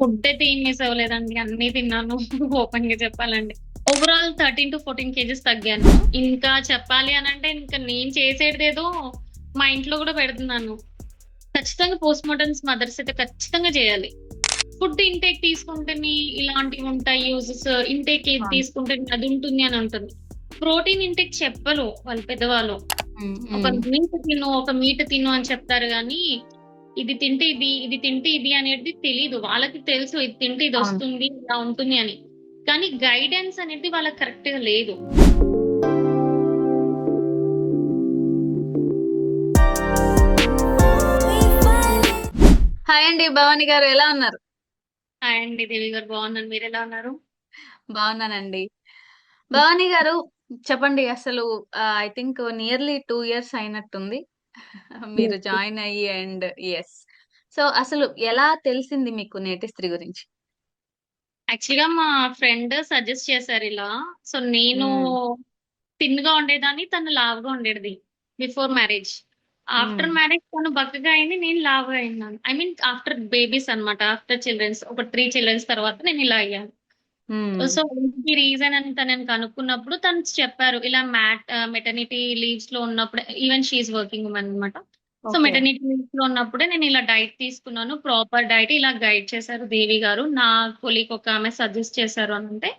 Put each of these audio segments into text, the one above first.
Food అయితే ఏం miss అవ్వలేదండి అన్ని తిన్నాను. ఓపెన్గా చెప్పాలండి overall thirteen to fourteen kgs తగ్గాను. ఇంకా చెప్పాలి అని అంటే ఇంకా నేను చేసేది ఏదో మా ఇంట్లో కూడా పెడుతున్నాను. ఖచ్చితంగా పోస్ట్ మార్టమ్స్ మదర్స్ అయితే ఖచ్చితంగా చేయాలి. ఫుడ్ ఇంటేక్ తీసుకుంటేనే ఇలాంటివి ఉంటాయి యూజెస్ ఇంటేక్ ఏది. తీసుకుంటే అది ఉంటుంది అని ఉంటుంది ప్రోటీన్ ఇంటేక్ చెప్పరు వాళ్ళు పెద్దవాళ్ళు. ఒక. మీట్ తిను ఒక మీట్ తిను అని చెప్తారు కానీ ఇది తింటే ఇది ఇది తింటే ఇది అనేది తెలీదు. వాళ్ళకి తెలుసు ఇది తింటే ఇది. వస్తుంది ఇలా ఉంటుంది అని. కానీ గైడెన్స్ అనేది వాళ్ళకి కరెక్ట్గా లేదు. హాయ్ అండి భవాని గారు ఎలా ఉన్నారు? హాయ్ అండి దేవి గారు బాగున్నాను మీరు ఎలా ఉన్నారు? బాగున్నానండి. భవాని గారు చెప్పండి అసలు I think nearly two years అయినట్టుంది. మీరు. జాయిన్ అయ్యి అండ్ ఎస్ సో అసలు ఎలా తెలిసింది మీకు నేటి స్త్రీ గురించి యాక్చువల్గా మా ఫ్రెండ్ సజెస్ట్ చేశారు ఇలా సో నేను థిన్గా ఉండేదాన్ని తను లావుగా ఉండేది బిఫోర్ మ్యారేజ్ ఆఫ్టర్. మ్యారేజ్ తను బక్కగా అయింది నేను లావుగా అయినాను ఐ మీన్ ఆఫ్టర్ బేబీస్ అన్నమాట ఆఫ్టర్ చిల్డ్రన్స్ ఒక త్రీ చిల్డ్రన్స్ తర్వాత నేను ఇలా అయ్యాను. సో ఈ రీజన్ అని తనని కనుక్కున్నప్పుడు తను చెప్పారు ఇలా మ్యాట్ మెటర్నిటీ లీవ్స్లో ఉన్నప్పుడే ఈవెన్ షీఈ్ వర్కింగ్ ఉమెన్ అనమాట సో. మెటర్నిటీ లీవ్స్లో ఉన్నప్పుడే నేను ఇలా డైట్ తీసుకున్నాను ప్రాపర్ డైట్ ఇలా గైడ్ చేశారు దేవి గారు. నా కొలీగ్ ఒక ఆమె సజెస్ట్ చేశారు అని అంటే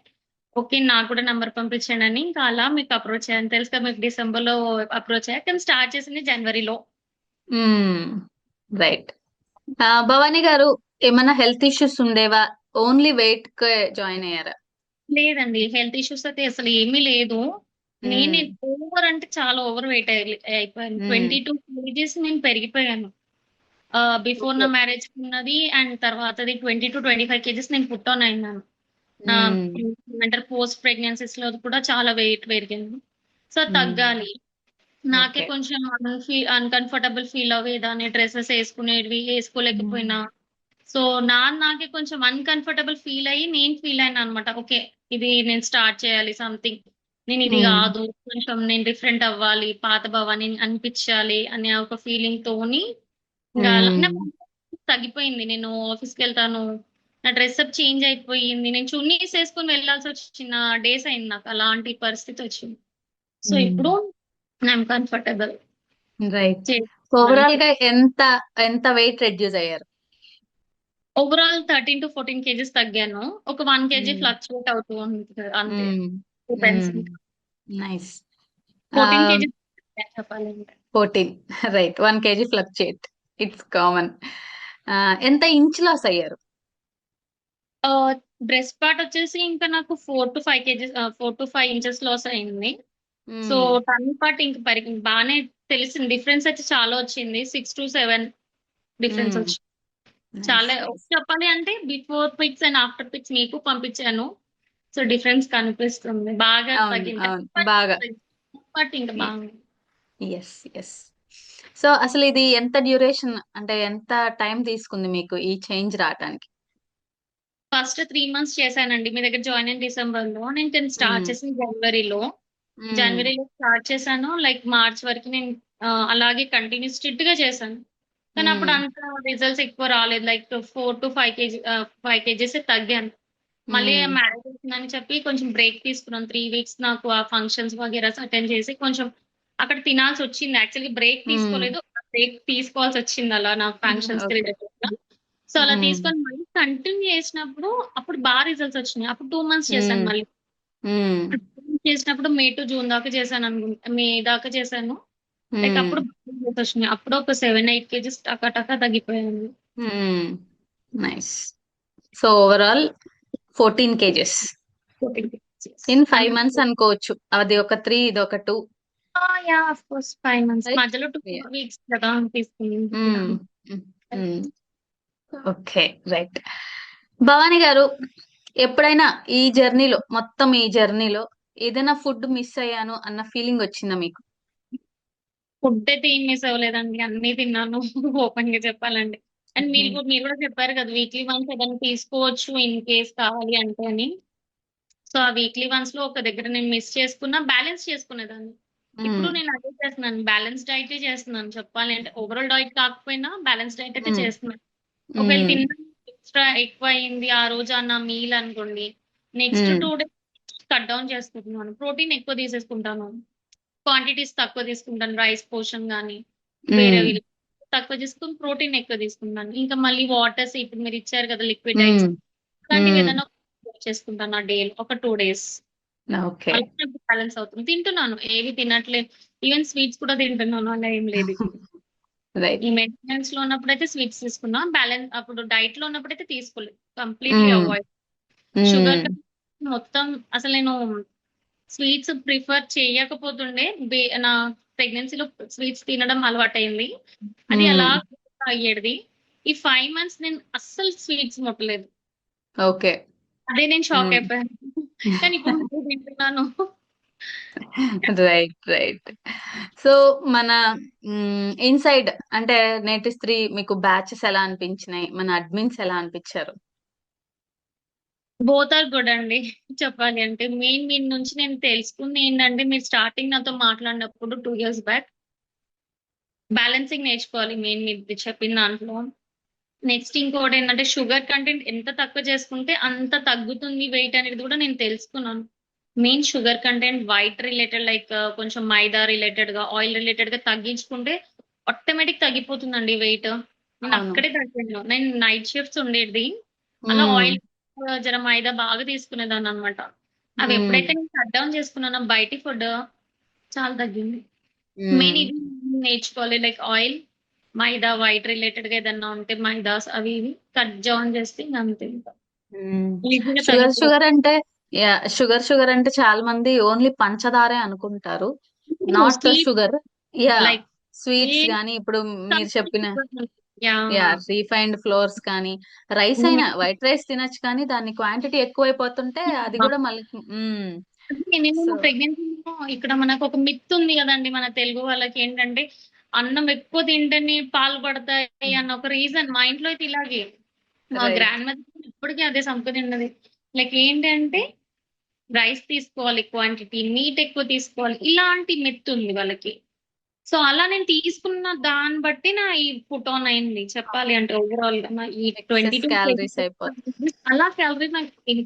ఓకే నాకు కూడా నెంబర్ పంపించండి అని. ఇంకా అలా మీకు అప్రోచ్ అయ్యాను. తెలుసు కదా మీకు డిసెంబర్లో అప్రోచ్ అయ్యాక కానీ స్టార్ట్ చేసింది జనవరిలో. రైట్ ఆ, భవాని గారు ఏమైనా హెల్త్ ఇష్యూస్ ఉండేవా? ఓన్లీ వెయిట్కి జాయిన్ అయ్యారా? లేదండి హెల్త్ ఇష్యూస్ అయితే అసలు ఏమీ లేదు. నేను ఓవర్ అంటే చాలా ఓవర్ వెయిట్ అయిపోయాను. ట్వంటీ టూ కేజీస్ నేను పెరిగిపోయాను. బిఫోర్ నా మ్యారేజ్ ఉన్నది అండ్ తర్వాతది twenty to twenty five kgs నేను పుట్ ఆన్ అయినాను. నా ఏమంటారు పోస్ట్ ప్రెగ్నెన్సీస్లో కూడా చాలా వెయిట్ పెరిగింది. సో. తగ్గాలి. నాకే. కొంచెం అన్ఫీ అన్కంఫర్టబుల్ ఫీల్ అవ్వేదాన్ని డ్రెస్సెస్ వేసుకునేవి వేసుకోలేకపోయినా. సో నా నాకే కొంచెం అన్కంఫర్టబుల్ ఫీల్ అయ్యి నేను ఫీల్ అయినా అనమాట ఓకే ఇది నేను స్టార్ట్ చేయాలి సంథింగ్ నేను ఇది Hmm. కాదు కొంచెం నేను డిఫరెంట్ అవ్వాలి పాత భవాని అనిపించాలి అనే ఒక ఫీలింగ్ తోని Hmm. తగ్గిపోయింది. నేను ఆఫీస్కి వెళ్తాను నా డ్రెస్ అప్ చేంజ్ అయిపోయింది. నేను చున్నీస్ వేసుకొని వెళ్ళాల్సి వచ్చిన డేస్ అయింది నాకు. అలాంటి పరిస్థితి వచ్చింది. So Hmm. ఇప్పుడు ఐఎమ్ కంఫర్టబుల్ రైట్ ఓవరాల్గా ఎంత ఎంత వెయిట్ రెడ్యూస్ అయ్యారు? Overall thirteen to fourteen kgs తగ్గాను. ఒక వన్ కేజీ. ఫ్లక్చువేట్ అవుతూ ఉంటుంది అంతే. నైస్ ఫోర్టీన్ కేజీస్ చెప్పాలంటే. Fourteen right one kg fluctuate it's common ఎంత ఇంచ్ లాస్ అయ్యారు? డ్రెస్ పార్ట్ వచ్చేసి ఇంకా నాకు four to five kgs four to five inches loss అయింది. సో టర్న్ పార్ట్ ఇంకా బాగానే తెలిసింది. డిఫరెన్స్ అయితే చాలా వచ్చింది. Six to seven difference. వచ్చింది. చాలా చెప్పాలి అంటే before pics and after pics మీకు పంపించాను. సో డిఫరెన్స్ కనిపిస్తుంది. బాగా బాగా. బట్ ఇంకా బాగుంది. ఎస్ ఎస్ సో అసలు ఇది ఎంత డ్యూరేషన్ అంటే ఎంత టైం తీసుకుంది మీకు ఈ చేంజ్ రావటానికి? ఫస్ట్ త్రీ మంత్స్ చేశానండి. మీ దగ్గర జాయిన్ అయిన డిసెంబర్లో నేను స్టార్ట్ Hmm. చేసింది జనవరిలో. జనవరిలో స్టార్ట్ చేశాను. లైక్ మార్చ్ వరకు నేను ఆ, అలాగే కంటిన్యూ స్ట్రిక్ట్గా చేశాను. కానీ. అప్పుడు అంత రిజల్ట్స్ ఎక్కువ రాలేదు like four to five kg five kgs తగ్గాను మళ్ళీ. మ్యారేజ్ అవుతుందని చెప్పి కొంచెం బ్రేక్ తీసుకున్నాను త్రీ వీక్స్ నాకు ఆ ఫంక్షన్స్ వగేరాస్ అటెండ్ చేసి కొంచెం అక్కడ తినాల్సి వచ్చింది యాక్చువల్లీ బ్రేక్. తీసుకోలేదు బ్రేక్ తీసుకోవాల్సి వచ్చింది అలా నా ఫంక్షన్స్ సో అలా. తీసుకొని మళ్ళీ కంటిన్యూ చేసినప్పుడు అప్పుడు బాగా రిజల్ట్స్ వచ్చినాయి అప్పుడు టూ మంత్స్ చేశాను. మళ్ళీ. చేసినప్పుడు మే టు జూన్ దాకా చేశాను అనుకుంటా మే దాకా చేశాను లైక్ మ్మ్. అప్పుడు వచ్చినాయి అప్పుడు ఒక సెవెన్ ఎయిట్ కేజీస్ టకా టకా తగ్గిపోయాను nice so overall fourteen kgs. In five months అనుకోవచ్చు. అది ఒక త్రీ ఇది ఒక two yeah of course five months Right? మధ్యలో టూ Yeah. వీక్స్ కదా తీసుకుంది. ఓకే రైట్ భవాని గారు ఎప్పుడైనా ఈ జర్నీలో మొత్తం ఈ జర్నీలో ఏదైనా ఫుడ్ మిస్ అయ్యాను అన్న ఫీలింగ్ వచ్చిందా మీకు? ఫుడ్ అయితే ఏం మిస్ అవ్వలేదండి. అన్ని తిన్నాను. ఓపెన్గా చెప్పాలండి అండ్ మీరు. కూడా- మీరు కూడా చెప్పారు కదా వీక్లీ వన్స్ ఏదైనా తీసుకోవచ్చు ఇన్ కేస్ కావాలి అంటే అని. సో ఆ వీక్లీ వన్స్లో ఒక దగ్గర నేను మిస్ చేసుకున్నా బ్యాలెన్స్ చేసుకునేదాన్ని. ఇప్పుడు. నేను అదే చేస్తున్నాను. బ్యాలెన్స్ డైట్ చేస్తున్నాను. చెప్పాలి అంటే ఓవరాల్ డైట్ కాకపోయినా బ్యాలెన్స్ డైట్ అయితే. చేస్తున్నాను. ఒకవేళ. తిన్నా ఎక్స్ట్రా ఎక్కువ అయింది ఆ రోజు అన్న మీల్ అనుకోండి. Next. Two days cut down చేసుకుంటున్నాను ప్రోటీన్ ఎక్కువ తీసేసుకుంటాను. క్వాంటిటీస్ తక్కువ తీసుకుంటాను రైస్ పోర్షన్ కానీ వేరే తక్కువ తీసుకుని ప్రోటీన్ ఎక్కువ తీసుకుంటాను. ఇంకా మళ్ళీ వాటర్స్ ఇప్పుడు మీరు ఇచ్చారు కదా లిక్విడ్ డైట్స్. అలాంటివి. ఏదైనా చేసుకుంటాను ఆ డే ఒక టూ డేస్ బ్యాలెన్స్ అవుతుంది. తింటున్నాను. ఏవి తినట్లేదు. ఈవెన్ స్వీట్స్ కూడా తింటున్నాను. అలా ఏం లేదు ఈ మెయింటెనెన్స్లో ఉన్నప్పుడైతే స్వీట్స్ తీసుకున్నా. బ్యాలెన్స్ అప్పుడు డైట్లో ఉన్నప్పుడైతే తీసుకోలేదు. కంప్లీట్లీ. అవాయిడ్ షుగర్ మొత్తం అసలు నేను స్వీట్స్ ప్రిఫర్ చేయకపోతుండే నా ప్రెగ్నెన్సీలో స్వీట్స్ తినడం అలవాటైంది. అది. అలా అయ్యేది. ఈ ఫైవ్ మంత్స్ నేను అస్సలు స్వీట్స్ ముట్టలేదు. ఓకే. అదే నేను షాక్. అయిపోయాను. కానీ ఇప్పుడు తింటున్నాను. Right right. సో మన ఇన్సైడ్ అంటే నేటి స్త్రీ మీకు బ్యాచెస్ ఎలా అనిపించినాయి? మన అడ్మిన్స్ ఎలా అనిపించారు? బోత్ ఆర్ గుడ్ అండి చెప్పాలి అంటే మెయిన్ మీ నుంచి నేను తెలుసుకుంది ఏంటంటే మీరు స్టార్టింగ్ నాతో మాట్లాడినప్పుడు టూ ఇయర్స్ బ్యాక్ బ్యాలెన్సింగ్ నేర్చుకోవాలి మెయిన్ మీరు చెప్పిన దాంట్లో. నెక్స్ట్ ఇంకోటి ఏంటంటే షుగర్ కంటెంట్ ఎంత తక్కువ చేసుకుంటే అంత తగ్గుతుంది వెయిట్ అనేది కూడా నేను తెలుసుకున్నాను. Main sugar content white related like కొంచెం మైదా రిలేటెడ్గా ఆయిల్ రిలేటెడ్గా తగ్గించుకుంటే ఆటోమేటిక్ తగ్గిపోతుందండి వెయిట్ నేను. అక్కడే తగ్గాను. నేను నైట్ షిఫ్ట్స్ ఉండేది. అలా. ఆయిల్ జర మైదా బాగా తీసుకునేదాన్ని అనమాట అవి. ఎప్పుడైతే నేను కట్ డౌన్ చేసుకున్నానో బయటి ఫుడ్ చాలా తగ్గింది. మెయిన్ ఇది నేర్చుకోవాలి లైక్ ఆయిల్ మైదా వైట్ రిలేటెడ్గా ఏదన్నా ఉంటే మైదాస్ అవి ఇవి కట్ డౌన్ చేస్తే ఇంకా అంతే షుగర్. షుగర్ అంటే షుగర్ షుగర్ అంటే చాలా మంది ఓన్లీ పంచదారే అనుకుంటారు. Not sugar. యా. స్వీట్స్ కానీ ఇప్పుడు మీరు చెప్పిన యా. యా రీఫైన్డ్ ఫ్లోర్స్ కానీ రైస్ అయినా వైట్ రైస్ తినొచ్చు కానీ దాని క్వాంటిటీ ఎక్కువైపోతుంటే అది కూడా మళ్ళీ మ్మ్. నేను ప్రెగ్నెన్సీలో ఇక్కడ మనకు ఒక మిత్ ఉంది కదండి మన తెలుగు వాళ్ళకి ఏంటంటే అన్నం ఎక్కువ తింటేనే పాలు పడతాయి అన్న ఒక రీజన్ మా ఇంట్లో అయితే ఇలాగే. మా Right. గ్రాండ్ మదర్ ఇప్పటికీ అదే సంపద ఉన్నది లైక్ ఏంటంటే రైస్ తీసుకోవాలి క్వాంటిటీ మీట్ ఎక్కువ తీసుకోవాలి. ఇలాంటి మెత్ ఉంది వాళ్ళకి. సో అలా నేను తీసుకున్న దాన్ని బట్టి నా ఈ పుట్ ఆన్ అయింది. చెప్పాలి అంటే ఓవరాల్గా నా ఈ ట్వంటీ క్యాలరీస్ అయిపోతుంది అలా క్యాలరీస్ నాకు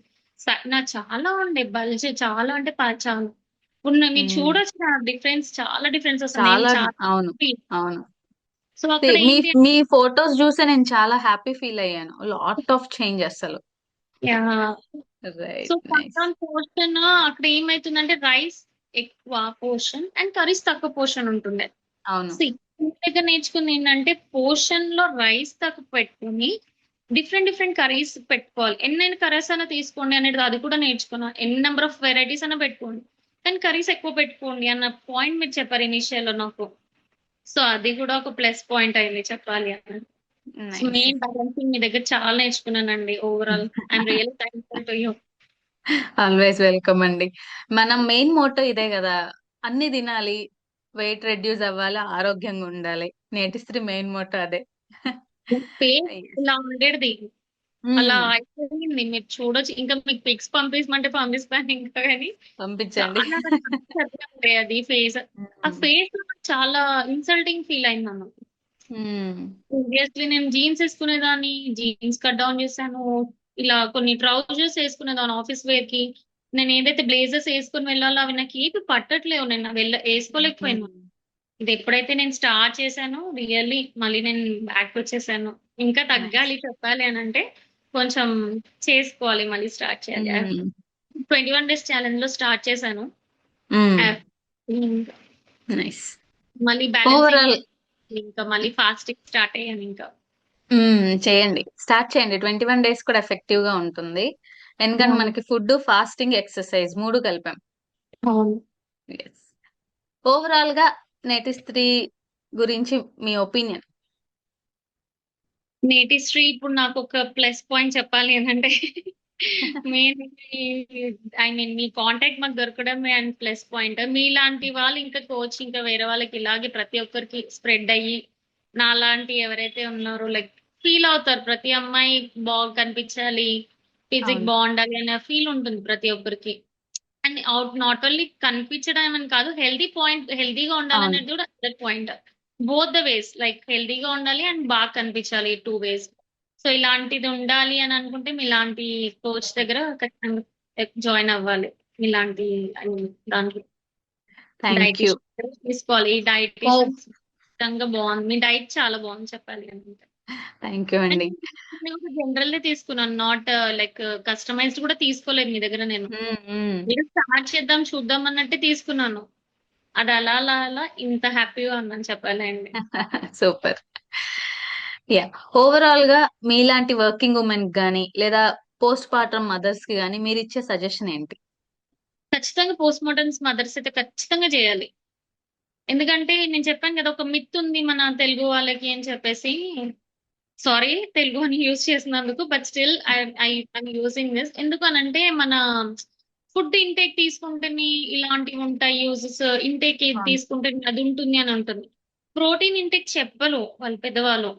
నా చాలా ఉండే బల్జ్ చాలా అంటే చాలా. ఇప్పుడు మీరు. చూడొచ్చు నా డిఫరెన్స్ చాలా డిఫరెన్స్ వస్తుంది అవును. అవును. సో మీ మీ ఫొటోస్ చూస్తే నేను చాలా హ్యాపీ ఫీల్ అయ్యాను. లాట్ ఆఫ్ చేంజ్ అసలు. సో పోర్షన్ అక్కడ ఏమైతుందంటే రైస్ ఎక్కువ పోర్షన్ అండ్ కర్రీస్ తక్కువ పోర్షన్ ఉంటుండే. అవును. దగ్గర నేర్చుకుంది ఏంటంటే పోర్షన్లో రైస్ తక్కువ పెట్టుకుని డిఫరెంట్ డిఫరెంట్ కర్రీస్ పెట్టుకోవాలి. ఎన్నైనా కర్రీస్ అయినా తీసుకోండి అనేది అది కూడా నేర్చుకున్నా. ఎన్ని నెంబర్ ఆఫ్ వెరైటీస్ అయినా పెట్టుకోండి. కానీ కర్రీస్ ఎక్కువ పెట్టుకోండి అన్న పాయింట్ మీరు చెప్పారు ఇనిషియల్లో నాకు. సో అది కూడా ఒక ప్లస్ పాయింట్ అయింది చెప్పాలి అని. సో మెయిన్ బ్యాలెన్సింగ్ మీ దగ్గర చాలా నేర్చుకున్నానండి overall I'm real thankful to you always welcome అండి. మనం మెయిన్ మోటో ఇదే కదా అన్ని తినాలి వెయిట్ రెడ్యూస్ అవ్వాలి ఆరోగ్యంగా ఉండాలి. నేటి స్త్రీ మెయిన్ మోటో అదే. ఇలా ఉండేది. అలా అయిపోయింది. మీరు చూడొచ్చు. ఇంకా మీకు పిక్స్ పంపించమంటే పంపిస్తాను ఇంకా కానీ. పంపించండి. అది ఫేస్ ఆ ఫేస్ చాలా ఇన్సల్టింగ్ ఫీల్ అయింది నన్ను మ్మ్. ప్రీవియస్లీ నేను జీన్స్ వేసుకునేదాన్ని. జీన్స్ కట్ డౌన్ చేశాను. ఇలా కొన్ని ట్రౌజర్స్ వేసుకునేదాన్ని ఆఫీస్ వేర్కి. నేను ఏదైతే బ్లేజర్స్ వేసుకుని వెళ్ళాలో అవి నాకు ఏపి పట్టట్లేవు. నేను వెళ్ళ వేసుకోలేకపోయాను. ఇది ఎప్పుడైతే నేను స్టార్ట్ చేశానో రియల్లీ మళ్ళీ నేను బ్యాక్ వచ్చేసాను. ఇంకా తగ్గాలి చెప్పాలి అని అంటే కొంచెం చేసుకోవాలి మళ్ళీ స్టార్ట్ చేయాలి. ట్వంటీ వన్ డేస్ ఛాలెంజ్లో స్టార్ట్ చేశాను. మళ్ళీ బ్యాలెన్స్ ఇంకా మళ్ళీ ఫాస్టింగ్ స్టార్ట్ అయ్యాను ఇంకా. చేయండి. స్టార్ట్ చేయండి. ట్వంటీ వన్ డేస్ కూడా ఎఫెక్టివ్గా ఉంటుంది. ఎందుకంటే అవును. మనకి ఫుడ్ ఫాస్టింగ్ ఎక్సర్సైజ్ మూడు కలిపాం. అవును. ఓవరాల్గా నేటి స్త్రీ గురించి మీ ఒపీనియన్? నేటి శ్రీ ఇప్పుడు నాకు ఒక ప్లస్ పాయింట్ చెప్పాలి ఏంటంటే మెయిన్ ఐ మీన్ మీ కాంటాక్ట్ మాకు దొరకడమే అండ్ ప్లస్ పాయింట్. మీలాంటి వాళ్ళు ఇంకా కోచ్ ఇంకా వేరే వాళ్ళకి ఇలాగే ప్రతి ఒక్కరికి స్ప్రెడ్ అయ్యి నాలాంటి ఎవరైతే ఉన్నారో లైక్ ఫీల్ అవుతారు. ప్రతి అమ్మాయి బాగా కనిపించాలి ఫిజిక్. బాగుండాలి అనే ఫీల్ ఉంటుంది ప్రతి ఒక్కరికి. అండ్ అవుట్ నాట్ ఓన్లీ కనిపించడం అని కాదు హెల్దీ పాయింట్ హెల్దీగా ఉండాలనేది కూడా other point both the ways like హెల్దీగా ఉండాలి అండ్ బాగా కనిపించాలి టూ వేస్ సో ఇలాంటిది ఉండాలి అని అనుకుంటే మీలాంటి కోచ్ దగ్గర జాయిన్ అవ్వాలి. ఇలాంటి డైట్ తీసుకోవాలి. ఈ డైటేషన్ ఖచ్చితంగా బాగుంది. మీ డైట్ చాలా బాగుంది. చెప్పాలి అంటే. థ్యాంక్ యూ అండి. జనరల్ తీసుకున్నాను. నాట్ లైక్ కస్టమైజ్డ్ కూడా తీసుకోలేదు మీ దగ్గర నేను. మీరు స్టార్ట్ చేద్దాం చూద్దాం అన్నట్టే తీసుకున్నాను. అది అలా అలా అలా ఇంత హ్యాపీగా ఉన్నాను చెప్పాలండి సూపర్. యా ఓవరాల్గా మీలాంటి వర్కింగ్ ఉమెన్ గానీ లేదా పోస్ట్ పార్టమ్ మదర్స్కి గానీ మీరు ఇచ్చే సజెషన్ ఏంటి? ఖచ్చితంగా పోస్ట్ మార్టమ్స్ మదర్స్ అయితే ఖచ్చితంగా చేయాలి. ఎందుకంటే నేను చెప్పాను కదా ఒక మిత్ ఉంది మన తెలుగు వాళ్ళకి అని చెప్పేసి సారీ తెలుగు అని యూజ్ చేసినందుకు but still I I'm using this ఎందుకు అనంటే మన ఫుడ్ ఇంటేక్ తీసుకుంటేనే ఇలాంటివి ఉంటాయి యూజెస్ ఇంటేక్ అవును. తీసుకుంటే అది ఉంటుంది అని ఉంటుంది ప్రోటీన్ ఇంటేక్ చెప్పరు వాళ్ళు పెద్దవాళ్ళు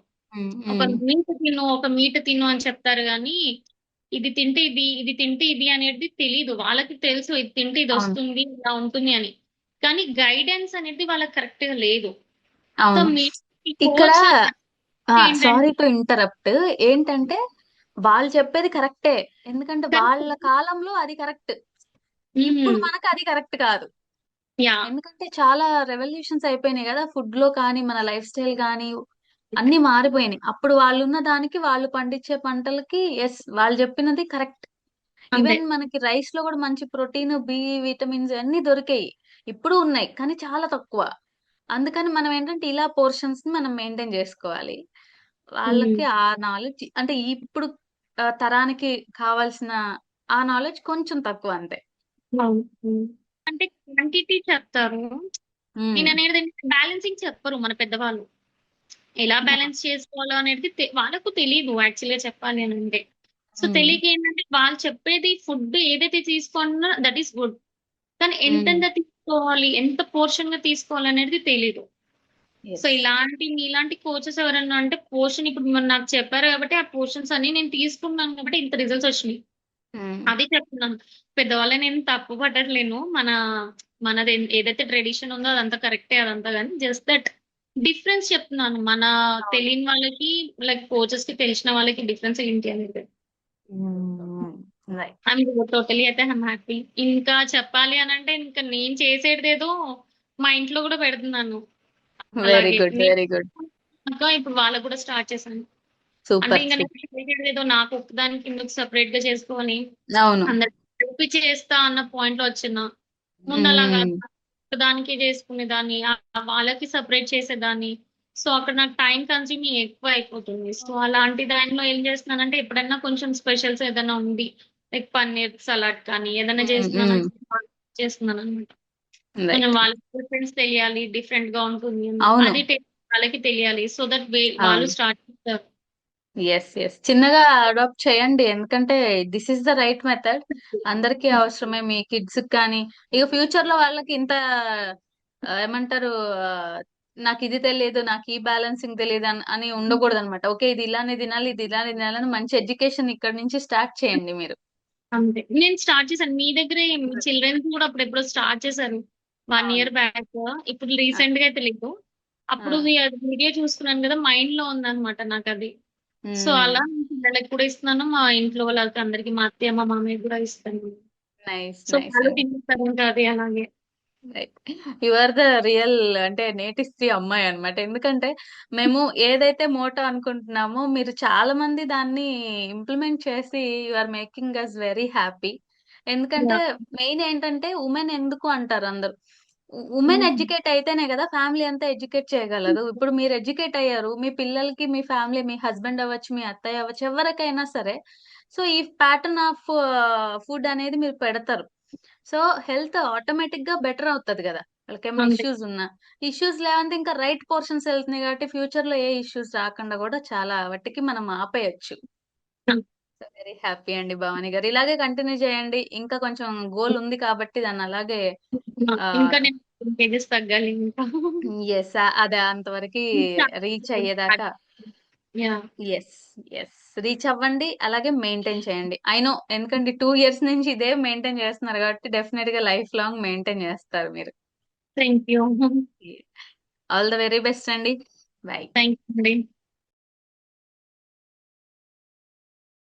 ఒక. మీట్ తిను ఒక మీట్ తిను అని చెప్తారు కానీ ఇది తింటే ఇది ఇది తింటే ఇది అనేది తెలీదు వాళ్ళకి తెలుసు ఇది తింటే ఇది. వస్తుంది ఇలా ఉంటుంది అని కానీ గైడెన్స్ అనేది వాళ్ళకి కరెక్ట్గా లేదు. ఇక్కడ సారీ టు ఇంటరప్ట్ ఏంటంటే వాళ్ళు చెప్పేది కరెక్టే ఎందుకంటే వాళ్ళ కాలంలో అది కరెక్ట్ ఇప్పుడు మనకు అది కరెక్ట్ కాదు. ఎందుకంటే చాలా రెవల్యూషన్స్ అయిపోయినాయి కదా. ఫుడ్లో కానీ మన లైఫ్ స్టైల్ కానీ అన్ని మారిపోయినాయి. అప్పుడు వాళ్ళు ఉన్న దానికి వాళ్ళు పండించే పంటలకి ఎస్ వాళ్ళు చెప్పినది కరెక్ట్ ఈవెన్ మనకి రైస్లో కూడా మంచి ప్రోటీన్ బి విటమిన్స్ అన్ని దొరికాయి. ఇప్పుడు ఉన్నాయి కానీ చాలా తక్కువ. అందుకని మనం ఏంటంటే ఇలా పోర్షన్స్ని మనం మెయింటైన్ చేసుకోవాలి. వాళ్ళకి ఆ నాలెడ్జ్ అంటే ఇప్పుడు తరానికి కావాల్సిన ఆ నాలెడ్జ్ కొంచెం తక్కువ అంతే. అంటే క్వాంటిటీ చెప్తారు. నేను అనేది బ్యాలెన్సింగ్ చెప్పరు మన పెద్దవాళ్ళు. ఎలా బ్యాలెన్స్ చేసుకోవాలో అనేది వాళ్ళకు తెలియదు యాక్చువల్గా చెప్పాలి అని అంటే. సో తెలియక ఏంటంటే వాళ్ళు చెప్పేది ఫుడ్ ఏదైతే తీసుకున్నా దట్ ఈస్ గుడ్ కానీ ఎంతెంత తీసుకోవాలి ఎంత పోర్షన్గా తీసుకోవాలి అనేది తెలియదు yes. సో ఇలాంటి మీలాంటి కోచెస్ ఎవరన్నా అంటే పోర్షన్ ఇప్పుడు మీరు నాకు చెప్పారు కాబట్టి ఆ పోర్షన్స్ అన్ని నేను తీసుకున్నాను కాబట్టి ఇంత రిజల్ట్స్ వచ్చినాయి. ఉమ్, అది చెప్తున్నాను. పెద్దవాళ్ళని నేను తప్పు పట్టట్లేను. మన మనది ఏదైతే ట్రెడిషన్ ఉందో అదంతా కరెక్టే అదంతా కానీ జస్ట్ దట్ డిఫరెన్స్ చెప్తున్నాను. మన తెలియని వాళ్ళకి లైక్ కోచెస్కి తెలిసిన వాళ్ళకి డిఫరెన్స్ ఏంటి అనేది. ఐమ్ టోటలీ అయితే ఐమ్ హ్యాపీ ఇంకా చెప్పాలి అని అంటే ఇంకా నేను చేసేది ఏదో మా ఇంట్లో కూడా పెడుతున్నాను వెరీ గుడ్ వెరీ గుడ్ ఇప్పుడు వాళ్ళకు కూడా స్టార్ట్ చేశాను. అంటే సూపర్ ఇంకా నేను చేసేది ఏదో నాకు ఒక్కదానికి కిందకు సపరేట్గా చేసుకోవాలి అవును. అందరికి చేస్తా అన్న పాయింట్లో వచ్చిన. ముందు అలాగా ఉమ్, దానికి చేసుకునేదాన్ని వాళ్ళకి సపరేట్ చేసేదాన్ని. సో అక్కడ నాకు టైం కన్స్యూమింగ్ ఎక్కువ అయిపోతుంది. సో అలాంటి దానిలో ఏం చేస్తున్నానంటే ఎప్పుడైనా కొంచెం స్పెషల్స్ ఏదైనా ఉంది. లైక్ పన్నీర్ సలాడ్ కానీ ఏదైనా చేస్తున్నాను? చేస్తున్నాను అనమాట. కొంచెం తెలియాలి డిఫరెంట్గా ఉంటుంది అది వాళ్ళకి తెలియాలి. సో దట్ వాళ్ళు స్టార్ట్ చేస్తారు. ఎస్ ఎస్ చిన్నగా అడాప్ట్ చేయండి. ఎందుకంటే this is the right method అందరికీ అవసరమే. మీ కిడ్స్ కానీ ఇక ఫ్యూచర్లో వాళ్ళకి ఇంత ఏమంటారు నాకు ఇది తెలియదు నాకు ఈ బ్యాలెన్సింగ్ తెలియదు అని అని ఉండకూడదు అనమాట ఓకే ఇది ఇలానే తినాలి ఇది ఇలానే తినాలని మంచి ఎడ్యుకేషన్ ఇక్కడ నుంచి స్టార్ట్ చేయండి మీరు. అంతే. నేను స్టార్ట్ చేశాను. మీ దగ్గరే చిల్డ్రన్స్ కూడా అప్పుడు ఎప్పుడో స్టార్ట్ చేశారు. వన్ అవును. Year back. ఇప్పుడు రీసెంట్గా తెలియదు అప్పుడు వీడియో చూస్తున్నాను కదా మైండ్లో ఉందన్నమాట నాకు అది సో. అలా పిల్లలకి కూడా ఇస్తున్నాను. మా ఇంట్లో వాళ్ళకి అందరికి మా అత్తయ్య మా మామయ్య కూడా ఇస్తాను. Nice so nice. వాళ్ళు తింటారు ఇంకా అది అలాగే. యు ఆర్ ద రియల్ అంటే నేటిస్ట్రీ అమ్మాయి అన్నమాట. ఎందుకంటే మేము ఏదైతే మోటో అనుకుంటున్నామో మీరు చాలా మంది దాన్ని ఇంప్లిమెంట్ చేసి you are making us very happy ఎందుకంటే మెయిన్ ఏంటంటే ఉమెన్ ఎందుకు అంటారు అందరు? ఉమెన్ ఎడ్యుకేట్ అయితేనే కదా ఫ్యామిలీ అంతా ఎడ్యుకేట్ చేయగలదు ఇప్పుడు మీరు ఎడ్యుకేట్ అయ్యారు మీ పిల్లలకి మీ ఫ్యామిలీ మీ హస్బెండ్ అవ్వచ్చు మీ అత్తయ్య అవ్వచ్చు ఎవరికైనా సరే. సో ఈ ప్యాటర్న్ ఆఫ్ ఫుడ్ అనేది మీరు పెడతారు. సో హెల్త్ ఆటోమేటిక్గా బెటర్ అవుతుంది కదా. వాళ్ళకి ఏమైనా ఇష్యూస్ ఉన్నా. ఇష్యూస్ లేవంటే ఇంకా రైట్ పోర్షన్స్ వెళ్తున్నాయి కాబట్టి ఫ్యూచర్లో ఏ ఇష్యూస్ రాకుండా కూడా చాలా వాటికి మనం ఆపేయచ్చు. వెరీ హ్యాపీ అండి భవాని గారు. ఇలాగే కంటిన్యూ చేయండి. ఇంకా కొంచెం గోల్ ఉంది కాబట్టి దాన్ని అలాగే ఇంకా నేను తగ్గాలి ఎస్ అదే అంతవరకు రీచ్ అయ్యేదాకా యా ఎస్ ఎస్ రీచ్ అవ్వండి అలాగే మెయింటైన్ చేయండి. ఐ నో ఎందుకంటే టూ ఇయర్స్ నుంచి ఇదే మెయింటైన్ చేస్తున్నారు కాబట్టి డెఫినెట్గా లైఫ్ లాంగ్ మెయింటైన్ చేస్తారు మీరు. Thank you all the very best అండి. బై థ్యాంక్ యూ అండి